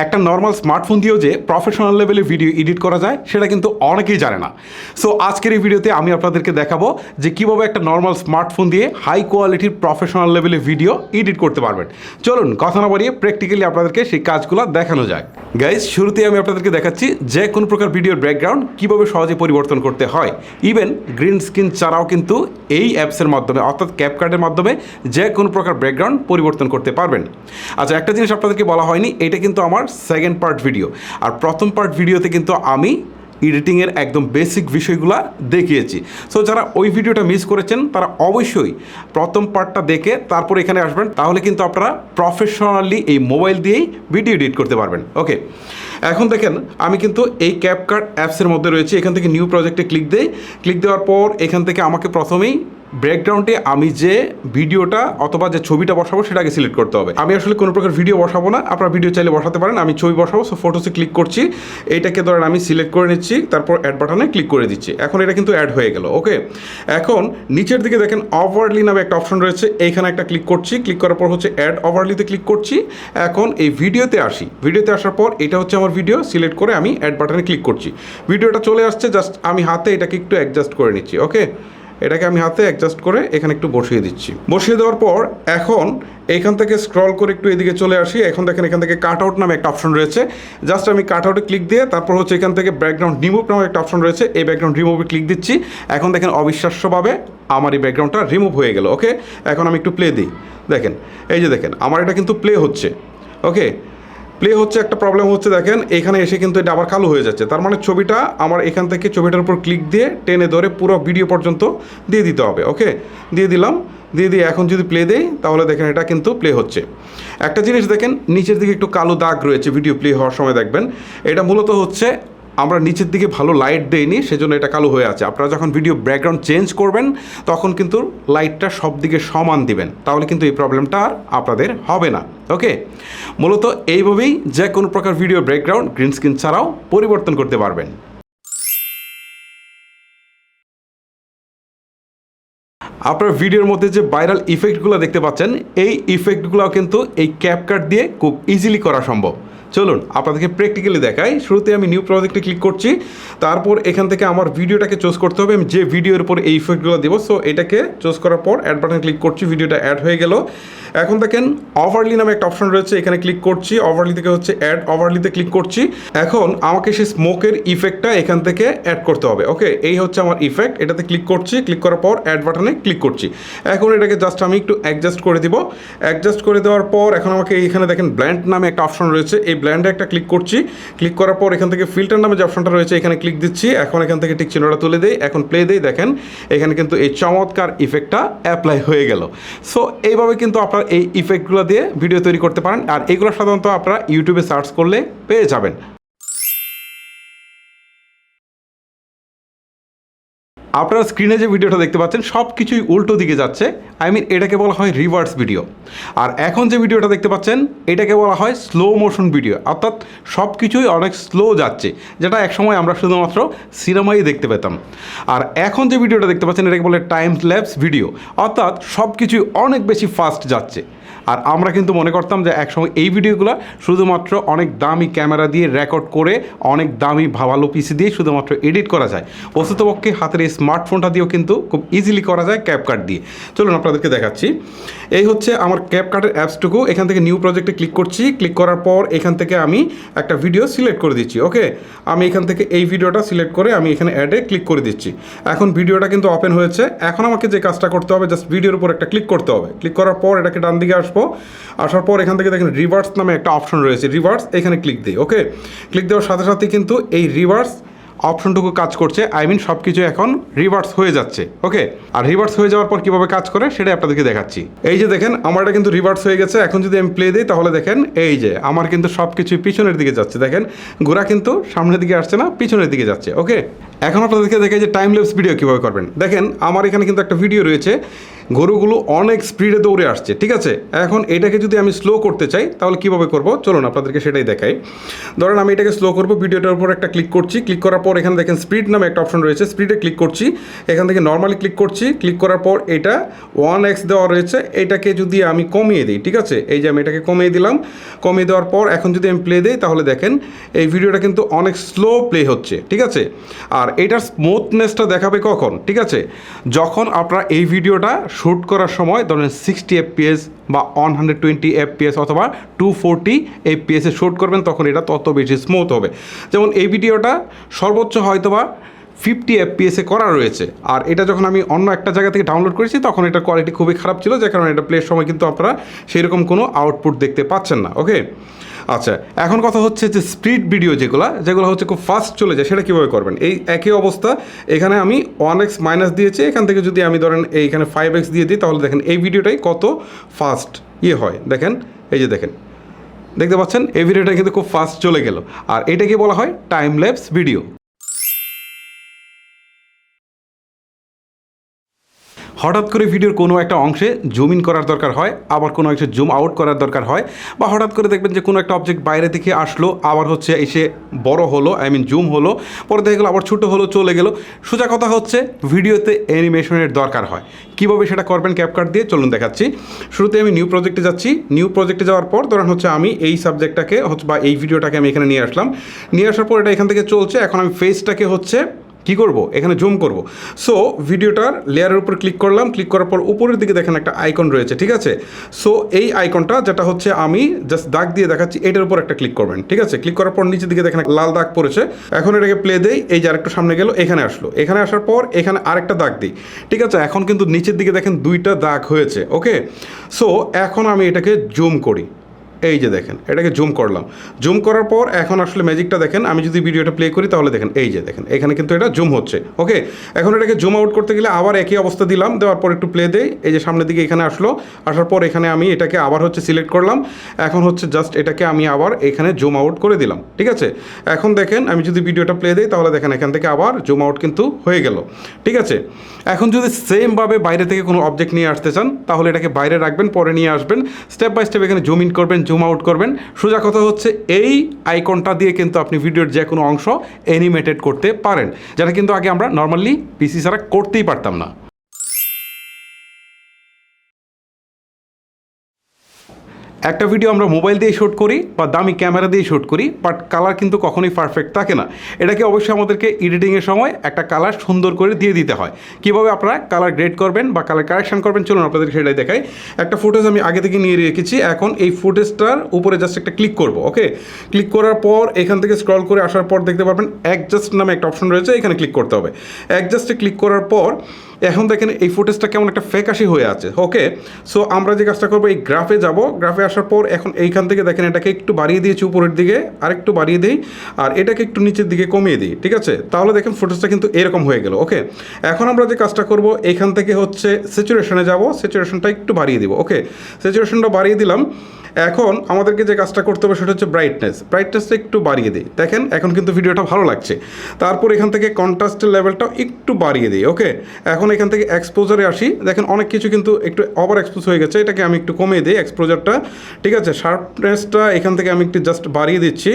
একটা normal smartphone দিয়েও যে প্রফেশনাল লেভেলে ভিডিও এডিট করা যায়, সেটা কিন্তু অনেকেই জানে না। সো আজকের এই ভিডিওতে আমি আপনাদেরকে দেখাবো যে কীভাবে একটা নর্মাল স্মার্টফোন দিয়ে হাই কোয়ালিটির প্রফেশনাল লেভেলে ভিডিও এডিট করতে পারবেন। চলুন, কথা না বাড়িয়ে প্র্যাকটিক্যালি আপনাদেরকে সেই কাজগুলো দেখানো যাক। গাইজ শুরুতেই আমি আপনাদেরকে দেখাচ্ছি যে কোনো প্রকার ভিডিওর ব্যাকগ্রাউন্ড কীভাবে সহজে পরিবর্তন করতে হয়। ইভেন গ্রিন স্ক্রিন ছাড়াও কিন্তু এই অ্যাপসের মাধ্যমে, অর্থাৎ ক্যাপকার্ডের মাধ্যমে যে কোনো প্রকার ব্যাকগ্রাউন্ড পরিবর্তন করতে পারবেন। আচ্ছা একটা জিনিস আপনাদেরকে বলা হয়নি, এটা কিন্তু আমার সেকেন্ড পার্ট ভিডিও আর প্রথম পার্ট ভিডিওতে কিন্তু আমি এডিটিংয়ের একদম বেসিক বিষয়গুলো দেখিয়েছি। সো যারা ওই ভিডিওটা মিস করেছেন, তারা অবশ্যই প্রথম পার্টটা দেখে তারপর এখানে আসবেন, তাহলে কিন্তু আপনারা প্রফেশনালি এই মোবাইল দিয়েই ভিডিও এডিট করতে পারবেন। ওকে এখন দেখেন, আমি কিন্তু এই ক্যাপকার্ট অ্যাপসের মধ্যে রয়েছি। এখান থেকে নিউ প্রজেক্টে ক্লিক দেই। ক্লিক দেওয়ার পর এখান থেকে আমাকে প্রথমেই ব্যাকগ্রাউন্ডে আমি যে ভিডিওটা অথবা যে ছবিটা বসাবো সেটাকে সিলেক্ট করতে হবে। আমি আসলে কোনো প্রকার ভিডিও বসাবো না, আপনারা ভিডিও চাইলে বসাতে পারেন, আমি ছবি বসাবো সো ফটোসে ক্লিক করছি এইটাকে ধরেন আমি সিলেক্ট করে নিচ্ছি, তারপর অ্যাড বাটনে ক্লিক করে দিচ্ছি। এখন এটা কিন্তু অ্যাড হয়ে গেল ওকে এখন নিচের দিকে দেখেন ওভারলি নামে একটা অপশন রয়েছে, এইখানে একটা ক্লিক করছি ক্লিক করার পর হচ্ছে অ্যাড ওভারলিতে ক্লিক করছি। এখন এই ভিডিওতে আসি, ভিডিওতে আসার পর এটা হচ্ছে আমার ভিডিও সিলেক্ট করে আমি অ্যাড বাটনে ক্লিক করছি। ভিডিওটা চলে আসছে জাস্ট আমি হাতে এটাকে একটু অ্যাডজাস্ট করে নিচ্ছি ওকে এটাকে আমি হাতে অ্যাডজাস্ট করে এখানে একটু বসিয়ে দিচ্ছি। বসিয়ে দেওয়ার পর এখন এইখান থেকে স্ক্রল করে একটু এদিকে চলে আসি। এখন দেখেন এখান থেকে কাট আউট নামে একটা অপশন রয়েছে। জাস্ট আমি কাট আউটে ক্লিক দিয়ে তারপর হচ্ছে এখান থেকে ব্যাকগ্রাউন্ড রিমুভ নামে একটা অপশন রয়েছে। এই ব্যাকগ্রাউন্ড রিমুভে ক্লিক দিচ্ছি। এখন দেখেন অবিশ্বাস্যভাবে আমার এই ব্যাকগ্রাউন্ডটা রিমুভ হয়ে গেল ওকে এখন আমি একটু প্লে দিই। দেখেন, এই যে দেখেন, আমার এটা কিন্তু প্লে হচ্ছে ওকে প্লে হচ্ছে, একটা প্রবলেম হচ্ছে, দেখেন, এখানে এসে কিন্তু এটা আবার কালো হয়ে যাচ্ছে। তার মানে ছবিটা আমার এখান থেকে ছবিটার উপর ক্লিক দিয়ে টেনে ধরে পুরো ভিডিও পর্যন্ত দিয়ে দিতে হবে ওকে দিয়ে দিলাম, দিয়ে দিয়ে এখন যদি প্লে দেয় তাহলে দেখেন এটা কিন্তু প্লে হচ্ছে। একটা জিনিস দেখেন, নিচের দিকে একটু কালো দাগ রয়েছে ভিডিও প্লে হওয়ার সময় দেখবেন। এটা মূলত হচ্ছে আমরা নিচের দিকে ভালো লাইট দেইনি, সেজন্য এটা কালো হয়ে আছে। আপনারা যখন ভিডিও ব্যাকগ্রাউন্ড চেঞ্জ করবেন, তখন কিন্তু লাইটটা সব দিকে সমান দিবেন। তাহলে কিন্তু এই প্রবলেমটা আর আপনাদের হবে না। ওকে মূলত এইভাবেই যে কোনো প্রকার ভিডিও ব্যাকগ্রাউন্ড গ্রিন স্ক্রিন ছাড়াও পরিবর্তন করতে পারবেন। আপনার ভিডিওর মধ্যে যে ভাইরাল ইফেক্টগুলো দেখতে পাচ্ছেন, এই ইফেক্টগুলো কিন্তু এই ক্যাপকাট দিয়ে খুব ইজিলি করা সম্ভব। চলুন আপনাদেরকে প্র্যাকটিক্যালি দেখাই। শুরুতে আমি নিউ প্রজেক্টে ক্লিক করছি। তারপর এখান থেকে আমার ভিডিওটাকে চুজ করতে হবে। আমি যে ভিডিওর উপর এই ইফেক্টগুলো দেবো সো এটাকে চুজ করার পর অ্যাড বাটন ক্লিক করছি ভিডিওটা অ্যাড হয়ে গেল। এখন দেখেন ওভারলি নামে একটা অপশন রয়েছে, এখানে ক্লিক করছি। ওভারলি থেকে হচ্ছে অ্যাড ওভারলিতে ক্লিক করছি। এখন আমাকে সেই স্মোকের ইফেক্টটা এখান থেকে অ্যাড করতে হবে ওকে এই হচ্ছে আমার ইফেক্ট এটাতে ক্লিক করছি। ক্লিক করার পর অ্যাড বাটনে ক্লিক করছি। এখন এটাকে জাস্ট আমি একটু অ্যাডজাস্ট করে দিব। অ্যাডজাস্ট করে দেওয়ার পর, এখন আমাকে এখানে দেখেন ব্ল্যান্ড নামে একটা অপশন রয়েছে। এই ব্ল্যান্ডে একটা ক্লিক করছি। ক্লিক করার পর এখান থেকে ফিল্টার নামে যে অপশনটা রয়েছে, এখানে ক্লিক দিচ্ছি। এখন এখান থেকে ঠিক চিহ্নটা তুলে দেই। এখন প্লে দেই, দেখেন। এখানে কিন্তু এই চমৎকার ইফেক্টটা অ্যাপ্লাই হয়ে গেল। সো এইভাবে কিন্তু আপনার এই ইফেক্টগুলো দিয়ে ভিডিও তৈরি করতে পারেন। আর এগুলো সাধারণত আপনারা ইউটিউবে সার্চ করলে পেয়ে যাবেন। আপনারা স্ক্রিনে যে ভিডিওটা দেখতে পাচ্ছেন সব কিছুই উল্টো দিকে যাচ্ছে। আই মিন এটাকে বলা হয় রিভার্স ভিডিও আর এখন যে ভিডিওটা দেখতে পাচ্ছেন, এটাকে বলা হয় স্লো মোশন ভিডিও অর্থাৎ সব কিছুই অনেক স্লো যাচ্ছে, যেটা একসময় আমরা শুধুমাত্র সিনেমাই দেখতে পেতাম। আর এখন যে ভিডিওটা দেখতে পাচ্ছেন, এটাকে বলে টাইম ল্যাপস ভিডিও অর্থাৎ সব কিছুই অনেক বেশি ফাস্ট যাচ্ছে। আর আমরা কিন্তু মনে করতাম যে একসময় এই ভিডিওগুলো শুধুমাত্র অনেক দামি ক্যামেরা দিয়ে রেকর্ড করে, অনেক দামি ভালো পিসি দিয়ে শুধুমাত্র এডিট করা যায়। বস্তুতপক্ষে হাতের এই স্মার্টফোনটা দিয়েও কিন্তু খুব ইজিলি করা যায় ক্যাপকাট দিয়ে। চলুন আপনাদেরকে দেখাচ্ছি। এই হচ্ছে আমার ক্যাপকাটের অ্যাপসটুকু এখান থেকে নিউ প্রজেক্টে ক্লিক করছি। ক্লিক করার পর এখান থেকে আমি একটা ভিডিও সিলেক্ট করে দিচ্ছি ওকে আমি এখান থেকে এই ভিডিওটা সিলেক্ট করে আমি এখানে অ্যাডে ক্লিক করে দিচ্ছি। এখন ভিডিওটা কিন্তু ওপেন হয়েছে। এখন আমাকে যে কাজটা করতে হবে জাস্ট ভিডিওর উপর একটা ক্লিক করতে হবে। ক্লিক করার পর এটাকে ডান দিকে আসব আসার পর এখান থেকে দেখেন রিভার্স নামে একটা অপশন রয়েছে। রিভার্স এখানে ক্লিক দিই ওকে ক্লিক দেওয়ার সাথে সাথে কিন্তু এই রিভার্স অপশনটুকু কাজ করছে। আই মিন সব কিছু এখন রিভার্স হয়ে যাচ্ছে ওকে আর রিভার্স হয়ে যাওয়ার পর কীভাবে কাজ করে সেটাই আপনাদেরকে দেখাচ্ছি। এই যে দেখেন, আমার এটা কিন্তু রিভার্স হয়ে গেছে। এখন যদি আমি প্লে দিই, তাহলে দেখেন এই যে আমার কিন্তু সব কিছুই পিছনের দিকে যাচ্ছে। দেখেন ঘোরা কিন্তু সামনের দিকে আসছে না, পিছনের দিকে যাচ্ছে ওকে এখন আপনাদেরকে দেখে যে টাইম লেপস ভিডিও কীভাবে করবেন। দেখেন, আমার এখানে কিন্তু একটা ভিডিও রয়েছে, গরুগুলো অনেক স্পিডে দৌড়ে আসছে, ঠিক আছে? এখন এটাকে যদি আমি স্লো করতে চাই, তাহলে কীভাবে করব? চলুন আপনাদেরকে সেটাই দেখাই। ধরেন আমি এটাকে স্লো করব ভিডিওটার উপর একটা ক্লিক করছি ক্লিক করার পর এখানে দেখেন স্পিড নামে একটা অপশন রয়েছে স্পিডে ক্লিক করছি, এখান থেকে নর্মালি ক্লিক করছি ক্লিক করার পর এটা ওয়ান এক্স দেওয়া রয়েছে, এটাকে যদি আমি কমিয়ে দিই, ঠিক আছে? এই যে আমি এটাকে কমিয়ে দিলাম, কমিয়ে দেওয়ার পর এখন যদি আমি প্লে দিই, তাহলে দেখেন এই ভিডিওটা কিন্তু অনেক স্লো প্লে হচ্ছে, ঠিক আছে? আর এটার স্মুথনেসটা দেখাবে কখন? ঠিক আছে? যখন আপনারা এই ভিডিওটা শ্যুট করার সময় ধরেন সিক্সটি এফপিএস বা ওয়ান হান্ড্রেড টোয়েন্টি এফপিএস অথবা টু ফোরটি এফপিএসে শ্যুট করবেন, তখন এটা তত বেশি স্মুথ হবে। যেমন এই ভিডিওটা সর্বোচ্চ হয়তোবা ফিফটি এফপিএসে করা রয়েছে। আর এটা যখন আমি অন্য একটা জায়গা থেকে ডাউনলোড করেছি, তখন এটার কোয়ালিটি খুবই খারাপ ছিল, যে কারণে এটা প্লের সময় কিন্তু আপনারা সেরকম কোনো আউটপুট দেখতে পাচ্ছেন না ওকে আচ্ছা এখন কথা হচ্ছে যে স্পিড ভিডিও যেগুলো যেগুলো হচ্ছে খুব ফাস্ট চলে যায়, সেটা কীভাবে করবেন? এই একই অবস্থা, এখানে আমি ওয়ান এক্স মাইনাস দিয়েছি, এখান থেকে যদি আমি ধরেন এইখানে ফাইভ এক্স দিয়ে দিই, তাহলে দেখেন এই ভিডিওটাই কত ফাস্ট ইয়ে হয়। দেখেন, এই যে দেখেন, দেখতে পাচ্ছেন? এই ভিডিওটা কিন্তু খুব ফাস্ট চলে গেল। আর এটাকে বলা হয় টাইম ল্যাপস ভিডিও হঠাৎ করে ভিডিওর কোনো একটা অংশে জুম ইন করার দরকার হয়, আবার কোনো অংশে জুম আউট করার দরকার হয়, বা হঠাৎ করে দেখবেন যে কোনো একটা অবজেক্ট বাইরে থেকে আসলো, আবার হচ্ছে এসে বড় হলো আই মিন জুম হলো, পরে দেখে গেলো আবার ছোটো হলো, চলে গেলো। সোজা কথা হচ্ছে, ভিডিওতে অ্যানিমেশনের দরকার হয়। কীভাবে সেটা করবেন ক্যাপকার্ড দিয়ে? চলুন দেখাচ্ছি। শুরুতে আমি নিউ প্রজেক্টে যাচ্ছি। নিউ প্রজেক্টে যাওয়ার পর ধরেন হচ্ছে আমি এই সাবজেক্টটাকে হচ্ছে বা এই ভিডিওটাকে আমি এখানে নিয়ে আসলাম। নিয়ে আসার পর এটা এখান থেকে চলছে। এখন আমি ফেসটাকে হচ্ছে কি করব? এখানে জুম করব। সো ভিডিওটার লেয়ারের উপর ক্লিক করলাম। ক্লিক করার পর উপরের দিকে দেখেন একটা আইকন রয়েছে, ঠিক আছে? সো এই আইকনটা যেটা হচ্ছে আমি জাস্ট দাগ দিয়ে দেখাচ্ছি, এটার উপর একটা ক্লিক করবেন, ঠিক আছে? ক্লিক করার পর নিচের দিকে দেখেন লাল দাগ পড়েছে। এখন এটাকে প্লে দেই, এই যে আরেকটু সামনে গেল, এখানে আসলো। এখানে আসার পর এখানে আরেকটা দাগ দিই, ঠিক আছে? এখন কিন্তু নিচের দিকে দেখেন দুইটা দাগ হয়েছে ওকে সো এখন আমি এটাকে জুম করি। এই যে দেখেন, এটাকে জুম করলাম। জুম করার পর এখন আসলে ম্যাজিকটা দেখেন, আমি যদি ভিডিওটা প্লে করি তাহলে দেখেন, এই যে দেখেন, এখানে কিন্তু এটা জুম হচ্ছে ওকে এখন এটাকে জুম আউট করতে গেলে আবার একই অবস্থা দিলাম, দেওয়ার পর একটু প্লে দেই, এই যে সামনের দিকে এখানে আসলো, আসার পর এখানে আমি এটাকে আবার হচ্ছে সিলেক্ট করলাম, এখন হচ্ছে জাস্ট এটাকে আমি আবার এখানে জুম আউট করে দিলাম, ঠিক আছে? এখন দেখেন, আমি যদি ভিডিওটা প্লে দিই তাহলে দেখেন, এখান থেকে আবার জুম আউট কিন্তু হয়ে গেল, ঠিক আছে? এখন যদি সেমভাবে বাইরে থেকে কোনো অবজেক্ট নিয়ে আসতে চান, তাহলে এটাকে বাইরে রাখবেন, পরে নিয়ে আসবেন স্টেপ বাই স্টেপ এখানে জুম ইন করবেন জুম আউট করবেন। সোজা কথা হচ্ছে, এই আইকনটা দিয়ে কিন্তু আপনি ভিডিওর যে কোনো অংশ অ্যানিমেটেড করতে পারেন। যেটা কিন্তু আগে আমরা নর্মালি পিসি ছাড়া করতেই পারতাম না। একটা ভিডিও আমরা মোবাইল দিয়ে শ্যুট করি বা দামি ক্যামেরা দিয়ে শ্যুট করি বাট কালার কিন্তু কখনোই পারফেক্ট থাকে না। এটাকে অবশ্যই আমাদেরকে এডিটিংয়ের সময় একটা কালার সুন্দর করে দিয়ে দিতে হয়। কীভাবে আপনারা কালার গ্রেড করবেন বা কালার কারেকশন করবেন, চলুন আপনাদেরকে সেটাই দেখাই। একটা ফুটেজ আমি আগে থেকে নিয়ে রেখেছি, এখন এই ফুটেজটার উপরে জাস্ট একটা ক্লিক করব ওকে ক্লিক করার পর, এখান থেকে স্ক্রল করে আসার পর দেখতে পাবেন অ্যাডজাস্ট নামে একটা অপশন রয়েছে, এখানে ক্লিক করতে হবে। অ্যাডজাস্টে ক্লিক করার পর এখন দেখেন এই ফুটেজটা কেমন একটা ফ্যাকাশি হয়ে আছে। ওকে সো আমরা যে কাজটা করব, এই গ্রাফে যাব। গ্রাফে আসার পর এখন এইখান থেকে দেখেন এটাকে একটু বাড়িয়ে দিয়েছি উপরের দিকে, আরেকটু বাড়িয়ে দিই, আর এটাকে একটু নিচের দিকে কমিয়ে দিই, ঠিক আছে? তাহলে দেখেন ফুটেজটা কিন্তু এরকম হয়ে গেল ওকে এখন আমরা যে কাজটা করব, এইখান থেকে হচ্ছে স্যাচুরেশনে যাব স্যাচুরেশনটা একটু বাড়িয়ে দিব ওকে স্যাচুরেশনটা বাড়িয়ে দিলাম এখন আমাদেরকে যে কাজটা করতে হবে সেটা হচ্ছে ব্রাইটনেস ব্রাইটনেসটা একটু বাড়িয়ে দিই। দেখেন, এখন কিন্তু ভিডিওটা ভালো লাগছে। তারপর এখান থেকে কন্ট্রাস্টের লেভেলটাও একটু বাড়িয়ে দিই ওকে এখন এখান থেকে এক্সপোজারে আসি। দেখেন, অনেক কিছু কিন্তু একটু ওভার এক্সপোজ হয়ে গেছে। এটাকে আমি একটু কমিয়ে দিই এক্সপোজারটা ঠিক আছে? শার্পনেসটা এখান থেকে আমি একটু জাস্ট বাড়িয়ে দিচ্ছি।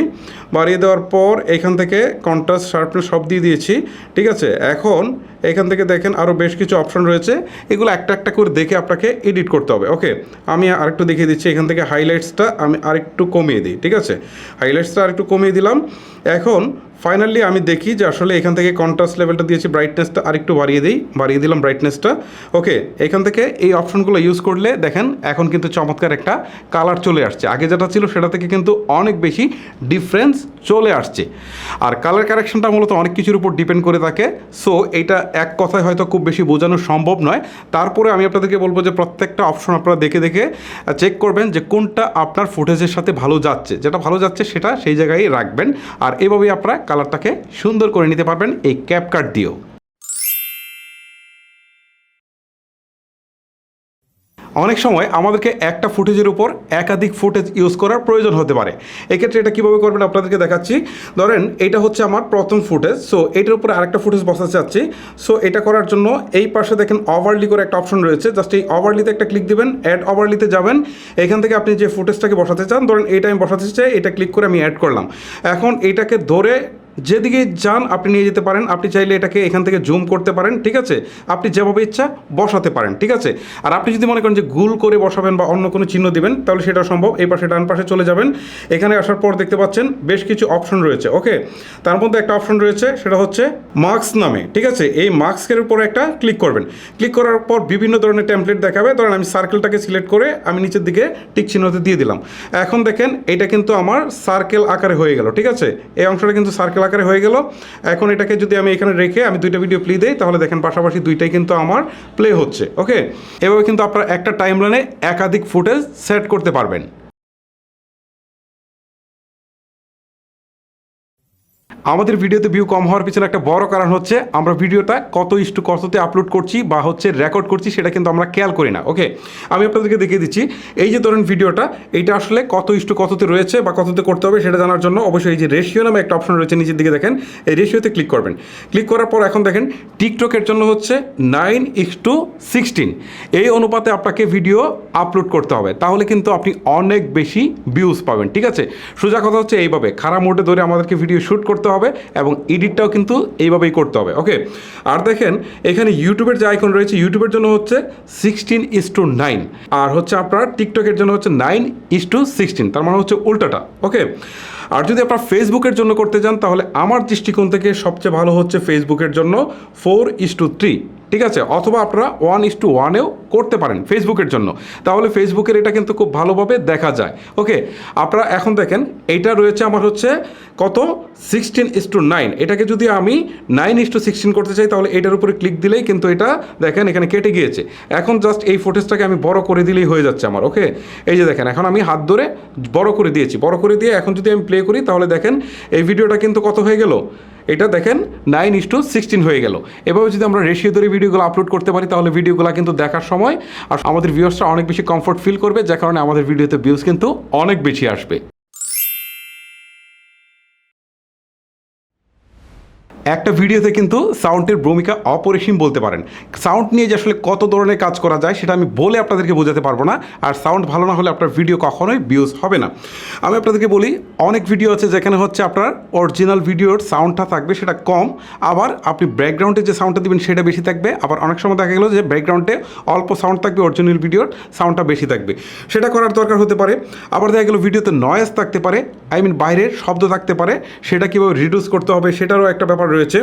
বাড়িয়ে দেওয়ার পর এখান থেকে কন্ট্রাস্ট শার্পনেস সব দিয়ে দিয়েছি, ঠিক আছে? এখন এখান থেকে দেখেন আরও বেশ কিছু অপশন রয়েছে। এগুলো একটা একটা করে দেখে আপনাকে এডিট করতে হবে ওকে আমি আরেকটু দেখিয়ে দিচ্ছি। এখান থেকে হাইলাইটসটা আমি আরেকটু কমিয়ে দিই ঠিক আছে? হাইলাইটসটা আরেকটু কমিয়ে দিলাম। এখন ফাইনালি আমি দেখি যে আসলে এখান থেকে কন্ট্রাস্ট লেভেলটা দিয়েছি ব্রাইটনেসটা আরেকটু বাড়িয়ে দিই, বাড়িয়ে দিলাম ব্রাইটনেসটা ওকে এখান থেকে এই অপশনগুলো ইউজ করলে দেখেন এখন কিন্তু চমৎকার একটা কালার চলে আসছে। আগে যেটা ছিল সেটা থেকে কিন্তু অনেক বেশি ডিফারেন্স চলে আসছে। আর কালার কারেকশনটা মূলত অনেক কিছুর উপর ডিপেন্ড করে থাকে। সো এইটা এক কথায় হয়তো খুব বেশি বোঝানো সম্ভব নয়। তারপরে আমি আপনাদেরকে বলব যে প্রত্যেকটা অপশন আপনারা দেখে দেখে চেক করবেন যে কোনটা আপনার ফুটেজের সাথে ভালো যাচ্ছে। যেটা ভালো যাচ্ছে সেটা সেই জায়গায় রাখবেন। আর এভাবেই আপনারা কালারটাকে সুন্দর করে নিতে পারবেন এই ক্যাপকার্ড দিয়েও। অনেক সময় আমাদেরকে একটা ফুটেজের উপর একাধিক ফুটেজ ইউজ করার প্রয়োজন হতে পারে। এক্ষেত্রে এটা কীভাবে করবেন আপনাদেরকে দেখাচ্ছি। ধরেন, এটা হচ্ছে আমার প্রথম ফুটেজ সো এটার উপরে আরেকটা ফুটেজ বসাতে চাচ্ছি। সো এটা করার জন্য এই পাশে দেখেন ওভারলি করে একটা অপশন রয়েছে। জাস্ট এই ওভারলিতে একটা ক্লিক দিবেন অ্যাড ওভারলিতে যাবেন। এখান থেকে আপনি যে ফুটেজটাকে বসাতে চান, ধরেন এইটা আমি বসাতে চাই, এটা ক্লিক করে আমি অ্যাড করলাম। এখন এটাকে ধরে যেদিকে যান, আপনি নিয়ে যেতে পারেন। আপনি চাইলে এটাকে এখান থেকে জুম করতে পারেন, ঠিক আছে? আপনি যেভাবে ইচ্ছা বসাতে পারেন, ঠিক আছে? আর আপনি যদি মনে করেন যে গুল করে বসাবেন বা অন্য কোনো চিহ্ন দিবেন, তাহলে সেটা সম্ভব। এই পাশে ডান পাশে চলে যাবেন। এখানে আসার পর দেখতে পাচ্ছেন বেশ কিছু অপশন রয়েছে, ওকে? তার মধ্যে একটা অপশন রয়েছে, সেটা হচ্ছে মার্কস নামে, ঠিক আছে? এই মার্কসের উপরে একটা ক্লিক করবেন। ক্লিক করার পর বিভিন্ন ধরনের টেমপ্লেট দেখাবে। ধরেন আমি সার্কেলটাকে সিলেক্ট করে আমি নিচের দিকে টিক চিহ্নতে দিয়ে দিলাম। এখন দেখেন, এটা কিন্তু আমার সার্কেল আকারে হয়ে গেল, ঠিক আছে? এই অংশটা কিন্তু সার্কেল আকারে হয়ে গেল। এখন এটাকে যদি আমি এখানে রেখে আমি দুইটা ভিডিও প্লে দিই, তাহলে দেখেন পাশাপাশি দুইটাই কিন্তু আমার প্লে হচ্ছে ওকে এভাবে কিন্তু আপনারা একটা টাইমলাইনে একাধিক ফুটেজ সেট করতে পারবেন। আমাদের ভিডিওতে ভিউ কম হওয়ার পিছনে একটা বড় কারণ হচ্ছে আমরা ভিডিওটা কত ইস্টু কততে আপলোড করছি বা হচ্ছে রেকর্ড করছি সেটা কিন্তু আমরা খেয়াল করি না ওকে আমি আপনাদেরকে দেখিয়ে দিচ্ছি, এই যে ধরেন ভিডিওটা, এইটা আসলে কত ইস্টু কততে রয়েছে বা কততে করতে হবে সেটা জানার জন্য অবশ্যই এই যে রেশিও নামে একটা অপশন রয়েছে নিচের দিকে দেখেন, এই রেশিওতে ক্লিক করবেন। ক্লিক করার পর এখন দেখেন টিকটকের জন্য হচ্ছে নাইন ইস টু সিক্সটিন এই অনুপাতে আপনাকে ভিডিও আপলোড করতে হবে, তাহলে কিন্তু আপনি অনেক বেশি ভিউজ পাবেন, ঠিক আছে? সোজা কথা হচ্ছে এইভাবে, খারাপ মোডে ধরে আমাদেরকে ভিডিও শ্যুট করতে হবে এবং এডিটটাও কিন্তু এইভাবেই করতে হবে ওকে আর দেখেন, এখানে ইউটিউবের যে আইকন রয়েছে ইউটিউবের জন্য হচ্ছে সিক্সটিন ইস টু নাইন আর হচ্ছে আপনার টিকটকের জন্য হচ্ছে নাইন ইস টু সিক্সটিন তার মানে হচ্ছে উল্টাটা ওকে আর যদি আপনার ফেসবুকের জন্য করতে চান, তাহলে আমার দৃষ্টিকোণ থেকে সবচেয়ে ভালো হচ্ছে ফেসবুকের জন্য ফোর ইস টু থ্রি ঠিক আছে? অথবা আপনারা ওয়ান ইস টু ওয়ানেও করতে পারেন ফেসবুকের জন্য। তাহলে ফেসবুকের এটা কিন্তু খুব ভালোভাবে দেখা যায়। ওকে আপনারা এখন দেখেন, এইটা রয়েছে আমার হচ্ছে কত? সিক্সটিন ইস টু নাইন এটাকে যদি আমি নাইন ইস টু সিক্সটিন করতে চাই, তাহলে এটার উপরে ক্লিক দিলেই কিন্তু এটা দেখেন এখানে কেটে গিয়েছে। এখন জাস্ট এই ফুটেজটাকে আমি বড় করে দিলেই হয়ে যাচ্ছে আমার ওকে এই যে দেখেন, এখন আমি হাত ধরে বড় করে দিয়েছি। বড় করে দিয়ে এখন যদি আমি প্লে করি, তাহলে দেখেন এই ভিডিওটা কিন্তু কত হয়ে গেল? এটা দেখেন নাইন ইস টু সিক্সটিন হয়ে গেল। এভাবে যদি আমরা রেশিও ধরে ভিডিওগুলো আপলোড করতে পারি, তাহলে ভিডিওগুলো কিন্তু দেখার সময় আর আমাদের ভিউয়ার্সরা অনেক বেশি কমফোর্ট ফিল করবে, যার কারণে আমাদের ভিডিওতে ভিউজ কিন্তু অনেক বেশি আসবে। একটা ভিডিওতে কিন্তু সাউন্ডের ভূমিকা অপরিসীম বলতে পারেন। সাউন্ড নিয়ে যে আসলে কত ধরনের কাজ করা যায় সেটা আমি বলে আপনাদেরকে বোঝাতে পারব না। আর সাউন্ড ভালো না হলে আপনার ভিডিও কখনোই ভিউজ হবে না। আমি আপনাদেরকে বলি, অনেক ভিডিও আছে যেখানে হচ্ছে আপনার অরিজিনাল ভিডিওর সাউন্ডটা থাকবে, সেটা কম। আবার আপনি ব্যাকগ্রাউন্ডে যে সাউন্ডটা দিবেন, সেটা বেশি থাকবে। আবার অনেক সময় দেখা গেলো যে ব্যাকগ্রাউন্ডে অল্প সাউন্ড থাকবে অরিজিনাল ভিডিওর সাউন্ডটা বেশি থাকবে। সেটা করার দরকার হতে পারে। আবার দেখা গেলো ভিডিওতে নয়েজ থাকতে পারে। আই মিন বাইরের শব্দ থাকতে পারে। সেটা কীভাবে রিডিউস করতে হবে, সেটারও একটা ব্যাপার রয়েছে।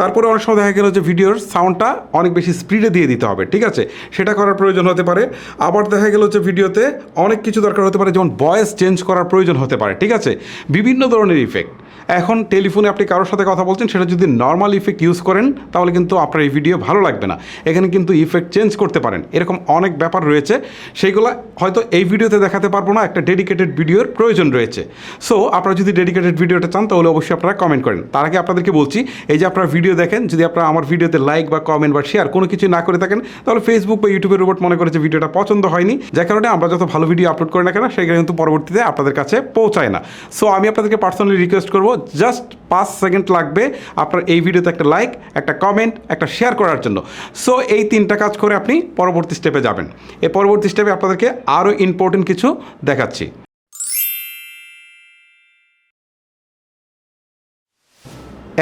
তারপরে অনেক সময় দেখা গেলো যে ভিডিওর সাউন্ডটা অনেক বেশি স্পিডে দিয়ে দিতে হবে, ঠিক আছে? সেটা করার প্রয়োজন হতে পারে। আবার দেখা গেল যে ভিডিওতে অনেক কিছু দরকার হতে পারে, যেমন ভয়েস চেঞ্জ করার প্রয়োজন হতে পারে, ঠিক আছে? বিভিন্ন ধরনের ইফেক্ট এখন টেলিফোনে আপনি কারোর সাথে কথা বলছেন, সেটা যদি নর্মাল ইফেক্ট ইউজ করেন, তাহলে কিন্তু আপনার এই ভিডিও ভালো লাগবে না। এখানে কিন্তু ইফেক্ট চেঞ্জ করতে পারেন। এরকম অনেক ব্যাপার রয়েছে। সেইগুলো হয়তো এই ভিডিওতে দেখাতে পারব না, একটা ডেডিকেটেড ভিডিওর প্রয়োজন রয়েছে। সো আপনারা যদি ডেডিকেটেড ভিডিওটা চান, তাহলে অবশ্যই আপনারা কমেন্ট করেন। তার আগে আপনাদেরকে বলছি, এই যে আপনারা ভিডিও দেখেন, যদি আপনারা আমার ভিডিওতে লাইক বা কমেন্ট বা শেয়ার কোনো কিছু না করে থাকেন, তাহলে ফেসবুক বা ইউটিউবের উপর মনে করেছে ভিডিওটা পছন্দ হয়নি। যার কারণে আমরা যত ভালো ভিডিও আপলোড করি না কেন, সেগুলো কিন্তু পরবর্তীতে আপনাদের কাছে পৌঁছায় না। সো আমি আপনাদেরকে পার্সোনালি রিকোয়েস্ট করব জাস্ট পাঁচ সেকেন্ড লাগবে আপনার এই ভিডিওতে একটা লাইক একটা কমেন্ট একটা শেয়ার করার জন্য। সো এই তিনটা কাজ করে আপনি পরবর্তী স্টেপে যাবেন। এই পরবর্তী স্টেপে আপনাদেরকে আরও ইম্পর্টেন্ট কিছু দেখাচ্ছি।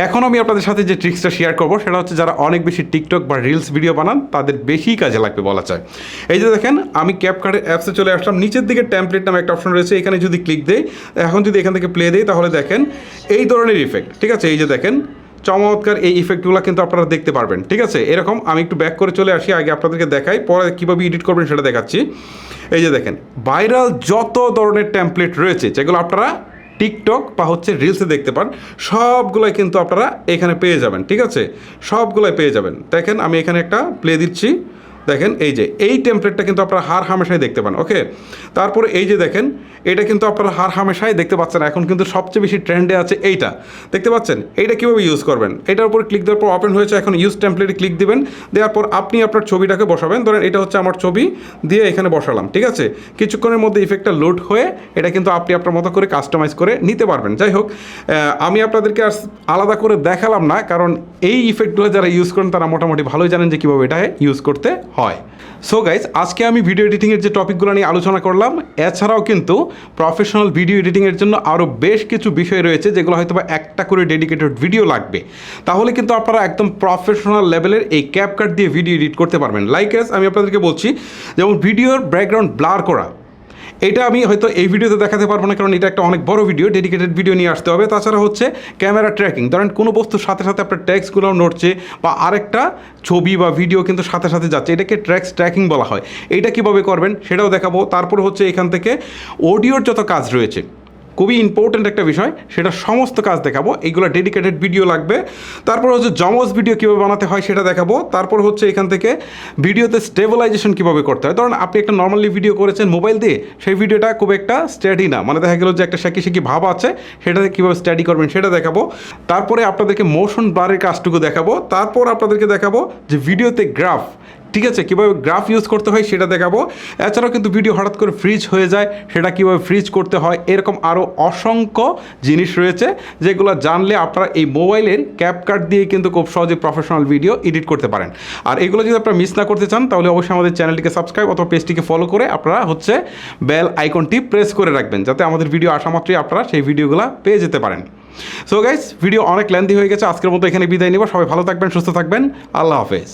এখন আমি আপনাদের সাথে যে ট্রিক্সটা শেয়ার করব, সেটা হচ্ছে যারা অনেক বেশি টিকটক বা রিলস ভিডিও বানান, তাদের বেশি কাজে লাগবে বলা যায়। এই যে দেখেন, আমি ক্যাপকার্টের অ্যাপসে চলে আসলাম। নিচের দিকে ট্যাম্পলেট নামে একটা অপশন রয়েছে, এখানে যদি ক্লিক দেই, এখন যদি এখান থেকে প্লে দেই, তাহলে দেখেন, এই ধরনের ইফেক্ট ঠিক আছে? এই যে দেখেন, চমৎকার এই ইফেক্টগুলো কিন্তু আপনারা দেখতে পারবেন, ঠিক আছে? এরকম আমি একটু ব্যাক করে চলে আসি, আগে আপনাদেরকে দেখাই, পরে কীভাবে এডিট করবেন সেটা দেখাচ্ছি। এই যে দেখেন ভাইরাল যত ধরনের ট্যাম্পলেট রয়েছে, যেগুলো আপনারা টিকটক বা হচ্ছে রিলসে দেখতে পান, সবগুলোই কিন্তু আপনারা এখানে পেয়ে যাবেন, ঠিক আছে? সবগুলোই পেয়ে যাবেন। দেখেন, আমি এখানে একটা প্লে দিচ্ছি। দেখেন, এই যে, এই টেমপ্লেটটা কিন্তু আপনারা হার হামেশাই দেখতে পান ওকে তারপরে এই যে দেখেন, এটা কিন্তু আপনারা হার হামেশাই দেখতে পাচ্ছেন এখন কিন্তু সবচেয়ে বেশি ট্রেন্ডে আছে এইটা। দেখতে পাচ্ছেন? এইটা কীভাবে ইউজ করবেন? এটার উপর ক্লিক দেওয়ার পর ওপেন হয়েছে, এখন ইউজ টেমপ্লেটে ক্লিক দিবেন। দেওয়ার পর আপনি আপনার ছবিটাকে বসাবেন। ধরেন, এটা হচ্ছে আমার ছবি, দিয়ে এখানে বসালাম, ঠিক আছে? কিছুক্ষণের মধ্যে ইফেক্টটা লোড হয়ে এটা কিন্তু আপনি আপনার মতো করে কাস্টমাইজ করে নিতে পারবেন। যাই হোক আমি আপনাদেরকে আর আলাদা করে দেখালাম না, কারণ এই ইফেক্টগুলো যারা ইউজ করেন, তারা মোটামুটি ভালোই জানেন যে কীভাবে এটা ইউজ করতে হয়। সো গাইজ আজকে আমি ভিডিও এডিটিংয়ের যে টপিকগুলো নিয়ে আলোচনা করলাম, এছাড়াও কিন্তু প্রফেশনাল ভিডিও এডিটিংয়ের জন্য আরও বেশ কিছু বিষয় রয়েছে, যেগুলো হয়তো বা একটা করে ডেডিকেটেড ভিডিও লাগবে। তাহলে কিন্তু আপনারা একদম প্রফেশনাল লেভেলের এই ক্যাপকাট দিয়ে ভিডিও এডিট করতে পারবেন। লাইক এস আমি আপনাদেরকে বলছি, যেমন ভিডিওর ব্যাকগ্রাউন্ড ব্লার করা এটা আমি হয়তো এই ভিডিওতে দেখাতে পারব না, কারণ এটা একটা অনেক বড় ভিডিও ডেডিকেটেড ভিডিও নিয়ে আসতে হবে। তাছাড়া হচ্ছে ক্যামেরা ট্র্যাকিং ধরেন কোনো বস্তুর সাথে সাথে আপনার ট্যাক্সগুলো নড়ছে বা আরেকটা ছবি বা ভিডিও কিন্তু সাথে সাথে যাচ্ছে, এটাকে ট্র্যাক্স ট্র্যাকিং বলা হয়। এটা কীভাবে করবেন সেটাও দেখাবো। তারপর হচ্ছে এখান থেকে অডিওর যত কাজ রয়েছে খুবই ইম্পর্ট্যান্ট একটা বিষয়, সেটা সমস্ত কাজ দেখাবো। এইগুলো ডেডিকেটেড ভিডিও লাগবে। তারপর হচ্ছে জমজ ভিডিও কীভাবে বানাতে হয় সেটা দেখাবো। তারপর হচ্ছে এখান থেকে ভিডিওতে স্টেবিলাইজেশন কীভাবে করতে হয়। ধরুন, আপনি একটা নর্মালি ভিডিও করেছেন মোবাইল দিয়ে, সেই ভিডিওটা খুব একটা স্ট্যাডি না। মানে দেখা গেল যে একটা শেখি শেখি ভাব আছে, সেটাতে কীভাবে স্টাডি করবেন সেটা দেখাবো। তারপরে আপনাদেরকে মোশন বারের কাজটুকু দেখাবো। তারপর আপনাদেরকে দেখাবো যে ভিডিওতে গ্রাফ ঠিক আছে, কীভাবে গ্রাফ ইউজ করতে হয় সেটা দেখাবো। এছাড়াও কিন্তু ভিডিও হঠাৎ করে ফ্রিজ হয়ে যায়, সেটা কীভাবে ফ্রিজ করতে হয়, এরকম আরও অসংখ্য জিনিস রয়েছে, যেগুলো জানলে আপনারা এই মোবাইলের ক্যাপকাট দিয়ে কিন্তু খুব সহজে প্রফেশনাল ভিডিও এডিট করতে পারেন। আর এগুলো যদি আপনারা মিস না করতে চান, তাহলে অবশ্যই আমাদের চ্যানেলটিকে সাবস্ক্রাইব অথবা পেজটিকে ফলো করে আপনারা হচ্ছে বেল আইকনটি প্রেস করে রাখবেন, যাতে আমাদের ভিডিও আসা মাত্রই আপনারা সেই ভিডিওগুলো পেয়ে যেতে পারেন। সো গাইস ভিডিও অনেক লেন্দি হয়ে গেছে, আজকের মতো এখানে বিদায় নিব। সবাই ভালো থাকবেন, সুস্থ থাকবেন। আল্লাহ হাফেজ।